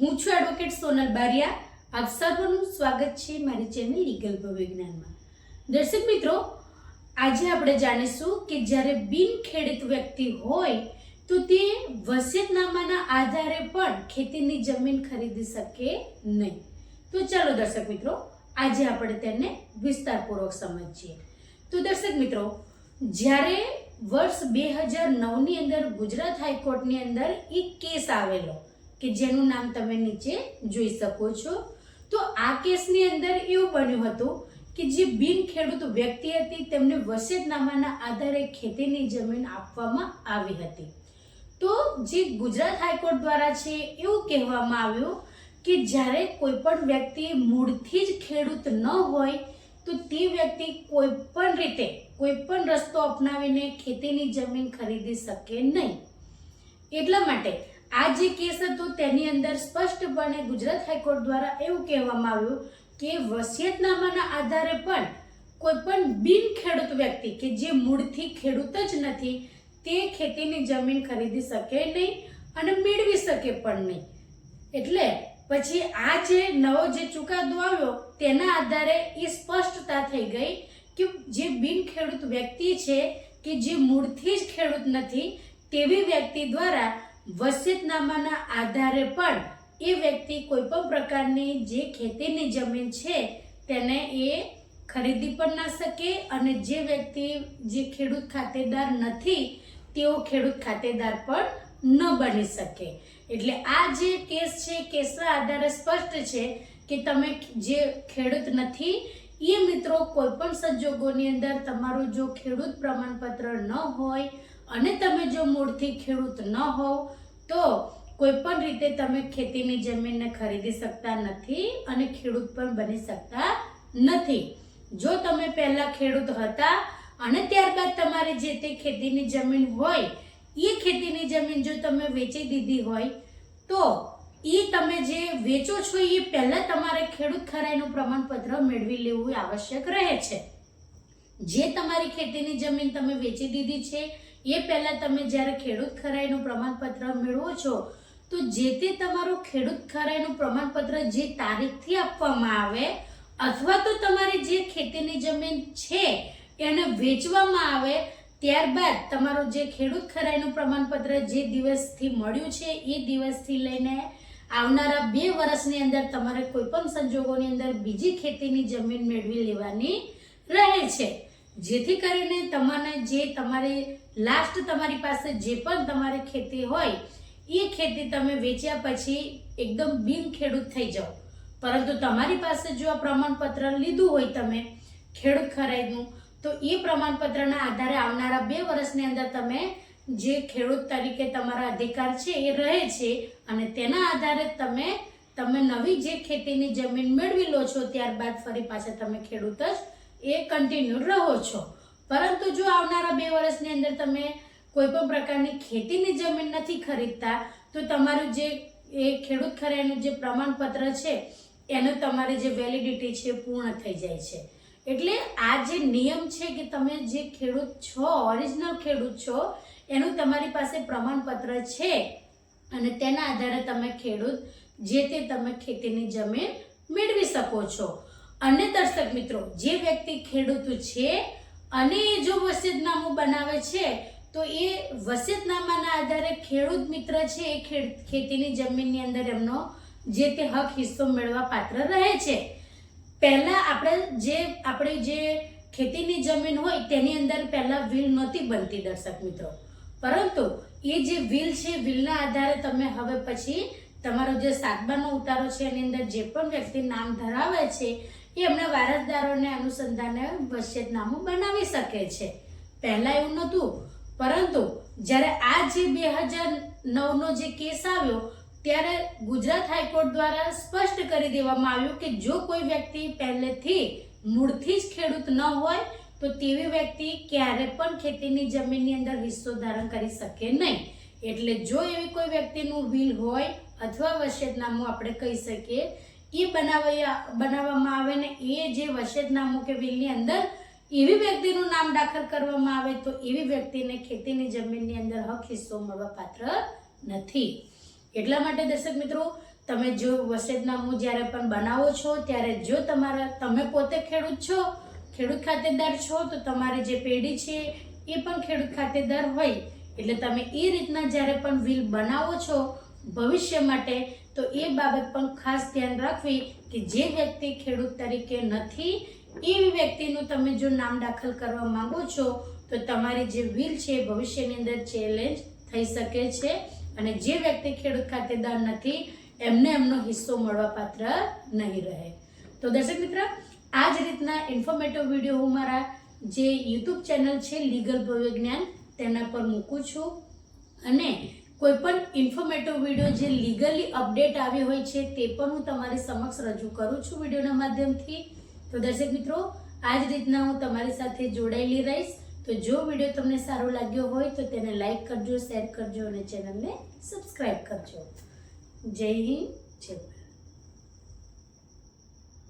હું છું એડવોકેટ સોનલ બારિયા. આપ સર્વનું સ્વાગત છે મારી ચેનલ લીગલ વિજ્ઞાનમાં દર્શક મિત્રો, આજે આપણે જાણીશું કે જ્યારે બિન ખેડૂત વ્યક્તિ હોય, તો તે વસિયતનામાના આધારે પણ ખેતીની જમીન ખરીદી શકે નહીં. તો ચાલો દર્શક મિત્રો, આજે આપણે તેને વિસ્તારપૂર્વક સમજીએ. તો દર્શક મિત્રો, જ્યારે વર્ષ બે હજાર નવની અંદર ગુજરાત હાઈકોર્ટની અંદર એક કેસ આવેલો કે જેનું નામ તમે નીચે જોઈ શકો છો. તો આ કેસની અંદર એવું બન્યું હતું કે જે બિન ખેડૂત વ્યક્તિ હતી, તેમને વસિયતનામાના આધારે ખેતીની જમીન આપવામાં આવી હતી. તો જે ગુજરાત હાઈકોર્ટ દ્વારા છે, એવું કહેવામાં આવ્યું કે જ્યારે કોઈ પણ વ્યક્તિ મૂળથી જ ખેડૂત ન હોય, તો તે વ્યક્તિ કોઈ પણ રીતે કોઈ પણ રસ્તો અપનાવીને ખેતીની જમીન ખરીદી શકે નહીં. એટલા માટે આ જે કેસ હતો તેની અંદર સ્પષ્ટપણે ગુજરાત હાઈકોર્ટ દ્વારા એવું કહેવામાં આવ્યું કે વસિયતનામાના આધારે પણ કોઈ પણ બિન ખેડૂત વ્યક્તિ કે જે મૂળથી ખેડૂત જ નથી, તે ખેતીની જમીન ખરીદી શકે નહીં અને મેળવી શકે પણ નહીં. એટલે પછી આ જે નવો જે ચુકાદો આવ્યો, તેના આધારે એ સ્પષ્ટતા થઈ ગઈ કે જે બિન ખેડૂત વ્યક્તિ છે કે જે મૂળથી જ ખેડૂત નથી, તેવી વ્યક્તિ દ્વારા વસિયતનામાના આધારે પણ એ વ્યક્તિ કોઈ પણ પ્રકારની જે ખેતીની જમીન છે તેને એ ખરીદી પણ ના શકે અને જે વ્યક્તિ જે ખેડૂત ખાતેદાર નથી, તેઓ ખેડૂત ખાતેદાર પણ ન બની શકે. એટલે આ જે કેસ છે કેસના આધારે સ્પષ્ટ છે કે તમે જે ખેડૂત નથી એ મિત્રો કોઈ પણ સંજોગોની અંદર તમારું જો ખેડૂત પ્રમાણપત્ર ન હોય અને તમે જો મૂળથી ખેડૂત ન હોવ, તો કોઈ પણ રીતે તમે ખેતીની જમીનને ખરીદી શકતા નથી અને ખેડૂત પણ બની શકતા નથી. જો તમે પહેલા ખેડૂત હતા અને ત્યારબાદ તમારી જે તે ખેતીની જમીન હોય, એ ખેતીની જમીન જો તમે વેચી દીધી હોય, તો એ તમે જે વેચો છો એ પહેલાં તમારે ખેડૂત ખરાઈનું પ્રમાણપત્ર મેળવી લેવું આવશ્યક રહે છે. જે તમારી ખેતીની જમીન તમે વેચી દીધી છે, એ પહેલાં તમે જ્યારે ખેડૂત ખરાઈનું પ્રમાણપત્ર મેળવો છો, તો જે તે તમારું ખેડૂત ખરાઈનું પ્રમાણપત્ર જે તારીખથી આપવામાં આવે, અથવા તો તમારી જે ખેતીની જમીન છે એને વેચવામાં આવે, ત્યારબાદ તમારું જે ખેડૂત ખરાઈનું પ્રમાણપત્ર જે દિવસથી મળ્યું છે, એ દિવસથી લઈને આવનારા બે વર્ષની અંદર તમારે કોઈ પણ સંજોગોની અંદર બીજી ખેતીની જમીન મેળવી લેવાની રહે છે. જેથી કરીને તમારે જે તમારી લાસ્ટ તમારી પાસે જે પણ તમારી ખેતી હોય, એ ખેતી તમે વેચ્યા પછી એકદમ બિન ખેડૂત થઈ જાઓ. પરંતુ તમારી પાસે જો આ પ્રમાણપત્ર લીધું હોય તમે, ખેડૂત ખરાઈનું, તો એ પ્રમાણપત્રના આધારે આવનારા બે વર્ષની અંદર તમે જે ખેડૂત તરીકે તમારા અધિકાર છે એ રહે છે અને તેના આધારે તમે તમે નવી જે ખેતીની જમીન મેળવી લો છો ત્યારબાદ ફરી પાછા તમે ખેડૂત જ એ કન્ટિન્યુ રહો છો. પરંતુ જો આવનારા બે વર્ષની અંદર તમે કોઈ પણ પ્રકારની ખેતીની જમીન નથી ખરીદતા, તો તમારું જે, એ ખેડૂત ખરાઈનું જે પ્રમાણપત્ર છે, એનું તમારી જે વેલિડિટી છે પૂર્ણ થઈ જાય છે. એટલે આ જે નિયમ છે કે તમે જે ખેડૂત છો ઓરિજિનલ ખેડૂત છો એનું તમારી પાસે પ્રમાણપત્ર છે અને તેના આધારે તમે ખેડૂત જે તે તમે ખેતીની જમીન મેળવી શકો છો. અને દર્શક મિત્રો, જે વ્યક્તિ ખેડૂત છે અને જો વસિયતનામું બનાવે છે, તો એ વસિયતનામાના આધારે ખેડૂત મિત્ર છે, એ ખેતીની જમીનની અંદર એમનો જે તે હક હિસ્સો મેળવવા પાત્ર રહે છે. પહેલાં આપણે જે આપણે જે ખેતીની જમીન હોય તેની અંદર પહેલાં વિલ નહોતી બનતી દર્શક મિત્રો. પરંતુ એ જે વિલ છે વિલના આધારે તમે હવે પછી તમારો જે સાતબાનો ઉતારો છે, એની અંદર જે પણ વ્યક્તિ નામ ધરાવે છે, એ એમના વારસદારોને અનુસંધાને વસિયતનામું બનાવી શકે છે. પહેલાં એવું નહોતું, પરંતુ જ્યારે આ જે બે હજાર નવનો જે કેસ આવ્યો, ત્યારે ગુજરાત હાઈકોર્ટ દ્વારા સ્પષ્ટ કરી દેવામાં આવ્યું કે જો કોઈ વ્યક્તિ પહેલેથી મૂળથી જ ખેડૂત ન હોય તો તેવી વ્યક્તિ ક્યારે પણ ખેતીની જમીનની અંદર હિસ્સો ધારણ કરી શકે નહીં. એટલે જો એવી કોઈ વ્યક્તિનું વિલ હોય અથવા વસિયતનામું આપણે કહી શકીએ એ બનાવ્યા, બનાવવામાં આવે ને એ જે વસિયતનામું કે વિલની અંદર એવી વ્યક્તિનું નામ દાખલ કરવામાં આવે તો એવી વ્યક્તિને ખેતીની જમીનની અંદર હક હિસ્સો મળવા પાત્ર નથી. એટલા માટે દર્શક મિત્રો, તમે જો વસેતનામું જ્યારે પણ બનાવો છો, ત્યારે જો તમારા, તમે પોતે ખેડૂત છો ખેડૂત ખાતેદાર છો તો તમારી જે પેઢી છે એ પણ ખેડૂત ખાતેદાર હોય. એટલે તમે એ રીતના જ્યારે પણ વિલ બનાવો છો ભવિષ્ય માટે, તો એ બાબત પણ ખાસ ધ્યાન રાખવી કે જે વ્યક્તિ ખેડૂત તરીકે નથી, એવી વ્યક્તિનું તમે જો નામ દાખલ કરવા માંગો છો, તો તમારી જે વિલ છે ભવિષ્યની અંદર ચેલેન્જ થઈ શકે છે. અને જે વ્યક્તિ ખેડૂત ખાતેદાર નથી, એમને એમનો હિસ્સો મળવાપાત્ર નહીં રહે. તો દર્શક મિત્ર આ જ રીતના ઇન્ફોર્મેટિવ વીડિયો હું મારા જે યુટ્યુબ ચેનલ છે લીગલ ભવ્યજ્ઞાન તેના પર મૂકું છું. અને કોઈ પણ ઇન્ફોર્મેટિવ વીડિયો જે લીગલી અપડેટ આવી હોય છે, તે પણ હું તમારી સમક્ષ રજૂ કરું છું વિડીયોના માધ્યમથી. તો દર્શક મિત્રો, આ જ રીતના હું તમારી સાથે જોડાયેલી રહીશ. તો જો વીડિયો તમને સારો લાગ્યો હોય, તો તેને લાઈક કરજો શેર કરજો અને ચેનલને સબસ્ક્રાઈબ કરજો. જય હિન્દ, જય ભારત.